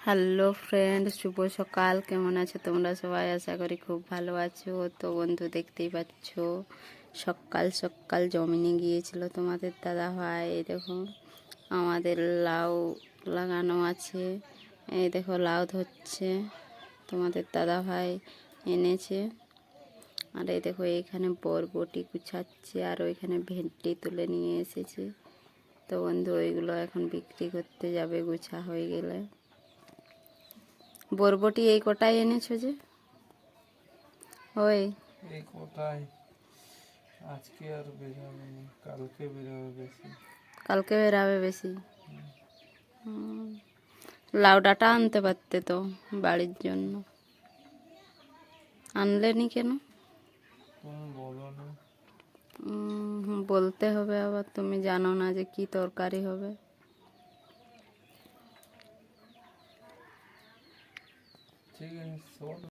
Hello friend শুভ সকাল। কেমন আছো তোমরা সবাই? আশা করি খুব ভালো আছো। তো বন্ধু, দেখতেই পাচ্ছ, সকাল সকাল জমিনে গিয়েছিল তোমাদের দাদা ভাই। এই দেখো, আমাদের লাউ লাগানো আছে। এই দেখো, লাউ ধরছে। তোমাদের দাদা ভাই এনেছে। আর এই দেখো, এখানে বরবটি গুছাচ্ছে আর ওইখানে ভেন্টি তুলে নিয়ে এসেছে। তো বন্ধু, ওইগুলো এখন বিক্রি করতে যাবে, গুছা হয়ে গেলে। বরবটি এই কটাই এনেছো যে? ওই। এই কোথায় আজকে আর বেরোবে কালকে বেরোবে বেশি। কালকে বেরাবে বেশি। লাউ ডাঁটা আনতে পারতে তো বাড়ির জন্য। আনলেনি কেন? বলতে হবে আবার তুমি জানো না যে কি তরকারি হবে। 这个人死活